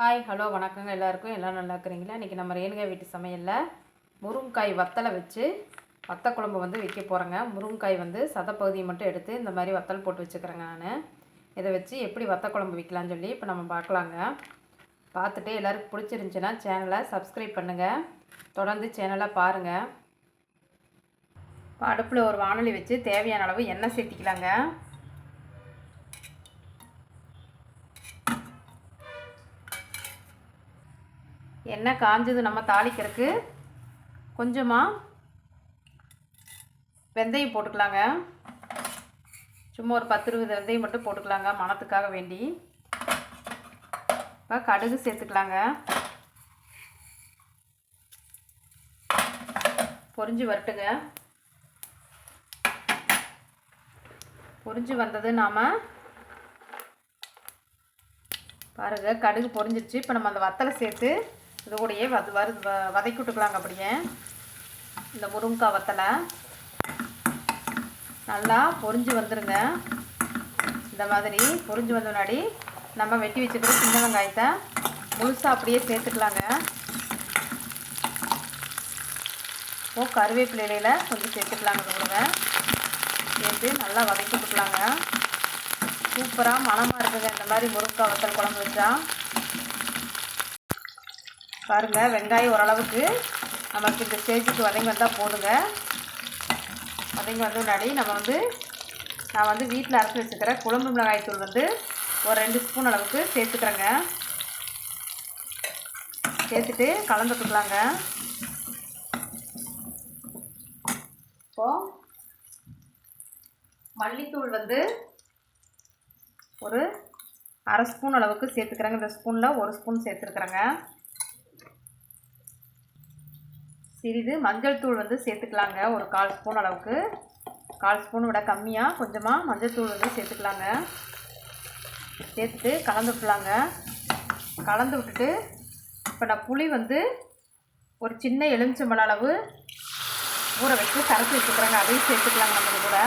Hi hello வணக்கங்க எல்லாருக்கும். எல்லாம் நல்லா இருக்கிறீங்களா? இன்றைக்கி நம்ம ரேணுகா வீட்டு சமையலில் முருங்காய் வத்தலை வச்சு வத்த குழம்பு வந்து வைக்க போகிறேங்க முருங்காய் வந்து சதப்பகுதியை மட்டும் எடுத்து இந்த மாதிரி வத்தல் போட்டு வச்சுக்கிறேங்க நான். இதை வச்சு எப்படி வத்த குழம்பு வைக்கலாம்னு சொல்லி இப்போ நம்ம பார்க்கலாங்க. பார்த்துட்டு எல்லாருக்கும் பிடிச்சிருந்துச்சின்னா சேனலை சப்ஸ்கிரைப் பண்ணுங்கள் தொடர்ந்து சேனலை பாருங்கள் இப்போ அடுப்பில் ஒரு வானொலி வச்சு தேவையான அளவு எண்ணெய் சேர்த்திக்கலாங்க. எண்ணெய் காஞ்சது நம்ம தாளிக்கிறதுக்கு. கொஞ்சமாக வெந்தயம் போட்டுக்கலாங்க. சும்மா ஒரு பத்து இருபது வெந்தயம் மட்டும் போட்டுக்கலாங்க மணத்துக்காக வேண்டி. இப்போ கடுகு சேர்த்துக்கலாங்க. பொரிஞ்சு வரட்டுங்க. பொறிஞ்சு வந்தது நாம் பாருங்கள் கடுகு பொறிஞ்சிருச்சு. இப்போ நம்ம அந்த வத்தலை சேர்த்து இது கூடயே வது வறு வ வதக்கி விட்டுக்கலாங்க அப்படியே. இந்த முருங்கைக்காய் வத்தலை நல்லா பொரிஞ்சு வந்துடுங்க இந்த மாதிரி பொரிஞ்சு வந்த முன்னாடி நம்ம வெட்டி வச்சுக்கிற சின்ன வெங்காயத்தை முழுசாக அப்படியே சேர்த்துக்கலாங்க. இப்போ கருவேப்பிலையில கொஞ்சம் சேர்த்துக்கலாங்க கொடுங்க சேர்த்து நல்லா வதக்கி விட்டுக்கலாங்க சூப்பராக மணமாக இருக்குங்க. இந்த மாதிரி முருங்கைக்காய் வத்தல் குழம்பு வச்சா. பாருங்கள் வெங்காயம் ஓரளவுக்கு நமக்கு இந்த ஸ்டேஜுக்கு வதங்கி வந்தால் போதுங்க. வதங்கி வந்த முன்னாடி நம்ம வந்து நான் வந்து வீட்டில் அரைச்சி வச்சுக்கிற குழம்பு மிளகாய் தூள் வந்து ஒரு ரெண்டு ஸ்பூன் அளவுக்கு சேர்த்துக்கிறேங்க. சேர்த்துட்டு கலந்துட்டுக்கலாங்க இப்போது மல்லித்தூள் வந்து ஒரு அரை ஸ்பூன் அளவுக்கு சேர்த்துக்கிறேங்க. இந்த ஸ்பூனில் ஒரு ஸ்பூன் சேர்த்துருக்குறேங்க. சிறிது மஞ்சள் தூள் வந்து சேர்த்துக்கலாங்க. ஒரு கால் ஸ்பூன் அளவுக்கு. கால் ஸ்பூன் விட கம்மியாக கொஞ்சமாக மஞ்சள் தூள் வந்து சேர்த்துக்கலாங்க. சேர்த்துட்டு கலந்து விட்டுலாங்க கலந்து விட்டுட்டு இப்போ நான் புளி வந்து ஒரு சின்ன எலுமிச்சம்பழ அளவு ஊற வச்சு கரைச்சி வச்சுக்கிறேங்க. அதையும் சேர்த்துக்கலாங்க நம்ம கூட.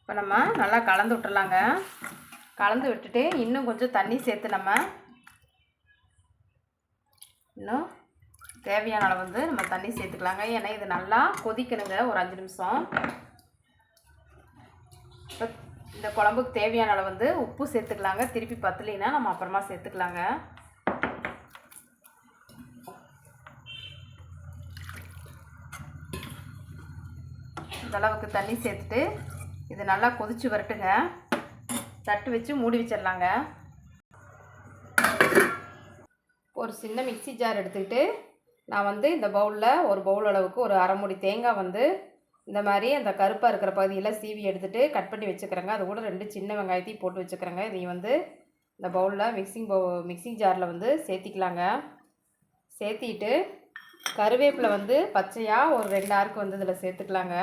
இப்போ நம்ம நல்லா கலந்து விட்டுறலாங்க. கலந்து விட்டுட்டு இன்னும் கொஞ்சம் தண்ணி சேர்த்து நம்ம இன்னும் தேவையான அளவு வந்து நம்ம தண்ணி சேர்த்துக்கலாங்க. ஏன்னா இது நல்லா கொதிக்கணுங்க ஒரு அஞ்சு நிமிஷம். இப்போ இந்த குழம்புக்கு தேவையான அளவு வந்து உப்பு சேர்த்துக்கலாங்க. திருப்பி பத்தலைன்னா நம்ம அப்புறமா சேர்த்துக்கலாங்க. இந்த அளவுக்கு தண்ணி சேர்த்துட்டு இது நல்லா கொதிச்சு வரட்டுங்க. தட்டு வச்சு மூடி வச்சிடலாங்க. ஒரு சின்ன மிக்சி ஜார் எடுத்துக்கிட்டு நான் வந்து இந்த பவுலில் ஒரு பவுல் அளவுக்கு ஒரு அரைமுடி தேங்காய் வந்து இந்த மாதிரி அந்த கருப்பாக இருக்கிற பகுதியில் சீவி எடுத்துகிட்டு கட் பண்ணி வச்சுக்கிறேங்க. அது கூட ரெண்டு சின்ன வெங்காயத்தையும் போட்டு வச்சுக்கிறேங்க. இதையும் வந்து இந்த பவுலில் மிக்சிங் பவு மிக்சிங் ஜாரில் வந்து சேர்த்திக்கலாங்க. சேர்த்திட்டு கருவேப்பிலை வந்து பச்சையாக ஒரு ரெண்டு ஆறுக்கு வந்து இதில் சேர்த்துக்கலாங்க.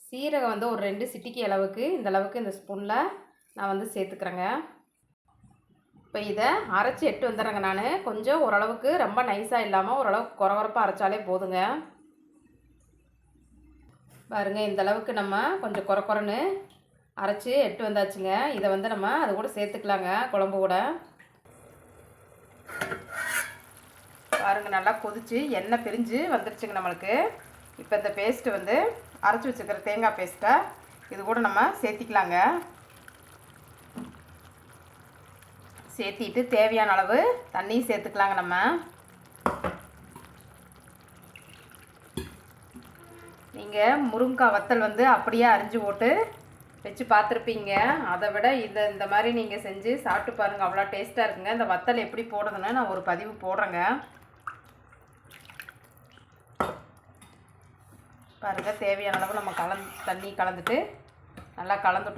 சீரகம் வந்து ஒரு ரெண்டு சிட்டிக்கு அளவுக்கு இந்த அளவுக்கு இந்த ஸ்பூனில் நான் வந்து சேர்த்துக்கிறேங்க. இப்போ இதை அரைச்சி எட்டு வந்துடுறேங்க நான். கொஞ்சம் ஓரளவுக்கு ரொம்ப நைஸாக இல்லாமல் ஓரளவுக்கு குறவரப்பாக அரைச்சாலே போதுங்க. பாருங்க இந்த அளவுக்கு நம்ம கொஞ்சம் குறை குறைன்னு அரைச்சி எட்டு வந்தாச்சுங்க. இதை வந்து நம்ம அது கூட சேர்த்துக்கலாங்க குழம்பு கூட. பாருங்க நல்லா கொதிச்சு எண்ணெய் பிரிஞ்சு வந்துருச்சுங்க நம்மளுக்கு. இப்போ இந்த பேஸ்ட்டு வந்து அரைச்சி வச்சுக்கிற தேங்காய் பேஸ்ட்டை இது கூட நம்ம சேர்த்திக்கலாங்க. சேர்த்திட்டு தேவையான அளவு தண்ணியும் சேர்த்துக்கலாங்க நம்ம. நீங்கள் முருங்கைக்காய் வத்தல் வந்து அப்படியே அரிஞ்சு போட்டு வச்சு பார்த்துருப்பீங்க. அதை விட இதை இந்த மாதிரி நீங்கள் செஞ்சு சாப்பிட்டு பாருங்கள் அவ்வளோ டேஸ்ட்டாக இருக்குங்க. இந்த வத்தல் எப்படி போடுறதுன்னு நான் ஒரு பதிவு போடுறேங்க. பாருங்கள் தேவையான அளவு நம்ம கலந்து தண்ணி கலந்துட்டு நல்லா கலந்து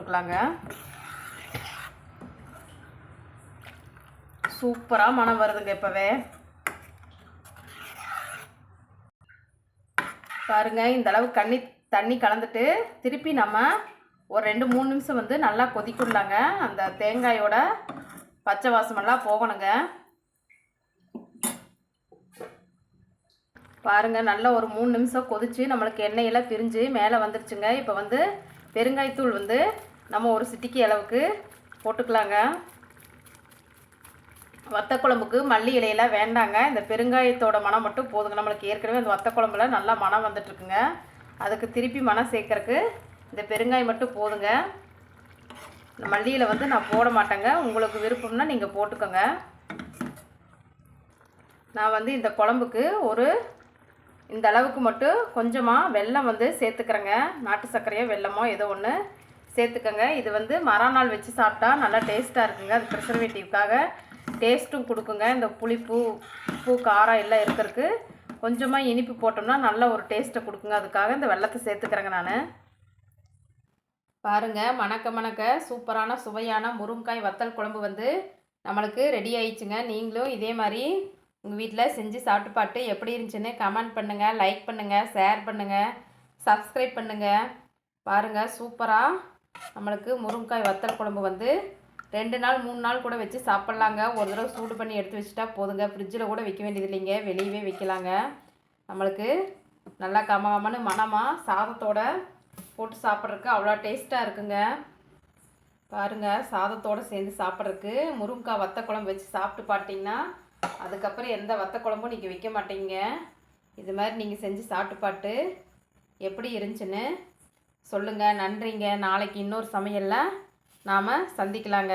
சூப்பராக மனம் வருதுங்க இப்போவே. பாருங்க இந்த அளவு கண்ணி தண்ணி கலந்துட்டு திருப்பி நம்ம ஒரு ரெண்டு மூணு நிமிஷம் வந்து நல்லா கொதிக்கிடலாங்க அந்த தேங்காயோட பச்சை வாசமெல்லாம் போகணுங்க. பாருங்கள் நல்லா ஒரு மூணு நிமிஷம் கொதித்து நம்மளுக்கு எண்ணெயெல்லாம் பிரிஞ்சு மேலே வந்துருச்சுங்க. இப்போ வந்து பெருங்காயத்தூள் வந்து நம்ம ஒரு சிட்டிக்கு அளவுக்கு போட்டுக்கலாங்க. வத்த குழம்புக்கு மல்லி இலையெல்லாம் வேண்டாங்க. இந்த பெருங்காயத்தோட மனம் மட்டும் போதுங்க. நம்மளுக்கு ஏற்கனவே அந்த வத்த குழம்புல நல்லா மனம் வந்துட்டுருக்குங்க. அதுக்கு திருப்பி மனம் சேர்க்கறக்கு இந்த பெருங்காயம் மட்டும் போதுங்க. இந்த மல்லியில் வந்து நான் போட மாட்டேங்க. உங்களுக்கு விருப்பம்னா நீங்கள் போட்டுக்கோங்க. நான் வந்து இந்த குழம்புக்கு ஒரு இந்த அளவுக்கு மட்டும் கொஞ்சமாக வெல்லம் வந்து சேர்த்துக்கிறேங்க. நாட்டு சர்க்கரையோ வெல்லமோ ஏதோ ஒன்று சேர்த்துக்கோங்க. இது வந்து மறுநாள் வச்சு சாப்பிட்டா நல்லா டேஸ்ட்டாக இருக்குங்க. அது ப்ரிசர்வேட்டிவ்க்காக டேஸ்ட்டும் கொடுக்குங்க. இந்த புளிப்பு உப்பு காரம் எல்லாம் இருக்கிறதுக்கு கொஞ்சமாக இனிப்பு போட்டோம்னா நல்ல ஒரு டேஸ்ட்டை கொடுக்குங்க. அதுக்காக இந்த வெள்ளத்தை சேர்த்துக்கிறேங்க நான். பாருங்க மணக்க மணக்க சூப்பரான சுவையான முருங்காய் வத்தல் குழம்பு வந்து நம்மளுக்கு ரெடி ஆயிடுச்சுங்க. நீங்களும் இதே மாதிரி உங்கள் வீட்டில் செஞ்சு சாப்பிட்டு பாட்டு எப்படி இருந்துச்சுன்னு கமெண்ட் பண்ணுங்கள் லைக் பண்ணுங்கள் ஷேர் பண்ணுங்கள் சப்ஸ்கிரைப் பண்ணுங்கள் பாருங்கள் சூப்பராக நம்மளுக்கு முருங்காய் வத்தல் குழம்பு வந்து ரெண்டு நாள் மூணு நாள் கூட வச்சு சாப்பிட்லாங்க. ஒரு தடவை சூடு பண்ணி எடுத்து வச்சுட்டா போதுங்க. ஃப்ரிட்ஜில் கூட வைக்க வேண்டியது இல்லைங்க. வெளியவே வைக்கலாங்க. நம்மளுக்கு நல்லா கம மனமாக மணமாக சாதத்தோட போட்டு சாப்பிட்றதுக்கு அவ்வளோ டேஸ்ட்டாக இருக்குங்க. பாருங்கள் சாதத்தோடு சேர்ந்து சாப்பிட்றதுக்கு முருங்கைக்காய் வத்த குழம்பு வச்சு சாப்பிட்டு பார்த்தீங்கன்னா அதுக்கப்புறம் எந்த வத்த குழம்பும் நீங்கள் வைக்க மாட்டீங்க. இது மாதிரி நீங்கள் செஞ்சு சாப்பிட்டு பாட்டு எப்படி இருந்துச்சுன்னு சொல்லுங்கள் நன்றிங்க. நாளைக்கு இன்னொரு சமையலில் நாம் சந்திக்கலாங்க.